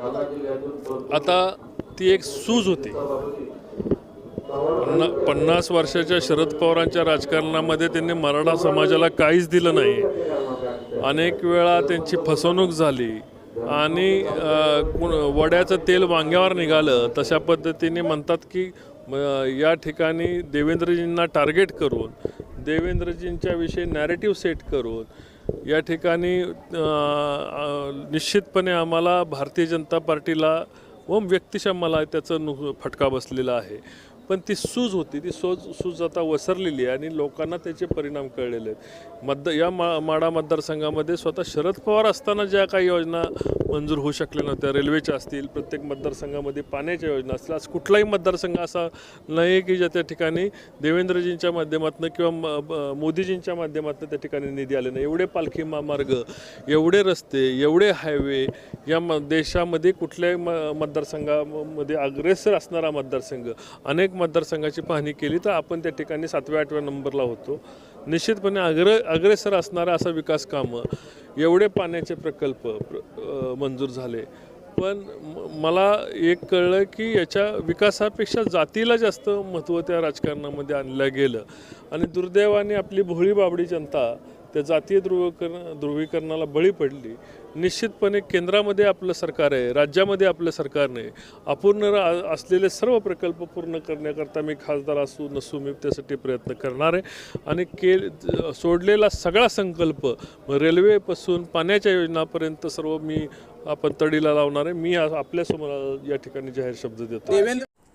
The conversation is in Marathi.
आता ती एक सूज होती. पन्ना पन्नास वर्षाच्या शरद पवारांच्या राजकारणामध्ये त्यांनी मराठा समाजाला काहीच दिलं नाही. अनेक वेळा त्यांची फसवणूक झाली आणि वड्याचं तेल वांग्यावर निघालं तशा पद्धतीने म्हणतात की या ठिकाणी देवेंद्रजींना टार्गेट करून देवेंद्रजींच्या विषयी नॅरेटिव्ह सेट करून या ठिकाणी निश्चितपणे आम्हाला भारतीय जनता पार्टीला व व्यक्तिशः मला त्याचं नु फटका बसलेला आहे. पण ती सूज होती ती सोज सूज आता वसरलेली आहे आणि लोकांना त्याचे परिणाम कळलेले आहेत. मत या मा माडा मतदारसंघामध्ये स्वतः शरद पवार असताना ज्या काही योजना मंजूर होऊ शकल्या नव्हत्या रेल्वेच्या असतील प्रत्येक मतदारसंघामध्ये पाण्याच्या योजना असतील. आज कुठलाही मतदारसंघ असा नाही की ज्या त्या ठिकाणी देवेंद्रजींच्या माध्यमातून किंवा म- मोदीजींच्या माध्यमातून त्या ठिकाणी निधी आले नाही. एवढे पालखी महामार्ग एवढे रस्ते एवढे हायवे या म देशामध्ये कुठल्याही म मतदारसंघामध्ये अग्रेसर असणारा मतदारसंघ अनेक मतदारसंघाची पाहणी केली तर आपण त्या ठिकाणी सातव्या आठव्या नंबरला होतो. निश्चितपणे अग्र अग्रेसर असणारा असा विकास कामं एवढे पाण्याचे प्रकल्प प्र- मंजूर झाले. पण मला एक कळलं की याच्या विकासापेक्षा जातीला जास्त महत्त्व त्या राजकारणामध्ये आणलं गेलं. आणि दुर्दैवाने आपली भोळी बाबडी जनता त्या जातीय ध्रुवीकरण ध्रुवीकरणाला बळी पडली. निश्चितपणे केंद्रामध्ये आपलं सरकार आहे राज्यामध्ये आपलं सरकार नाही. अपूर्ण रा- असलेले सर्व प्रकल्प पूर्ण करण्याकरता मी खासदार असू नसू मी त्यासाठी प्रयत्न करणार आहे. आणि के सोडलेला सगळा संकल्प रेल्वेपासून पाण्याच्या योजनापर्यंत सर्व मी आपण तडीला लावणार आहे. मी आपल्यासमोर या ठिकाणी जाहीर शब्द देतो.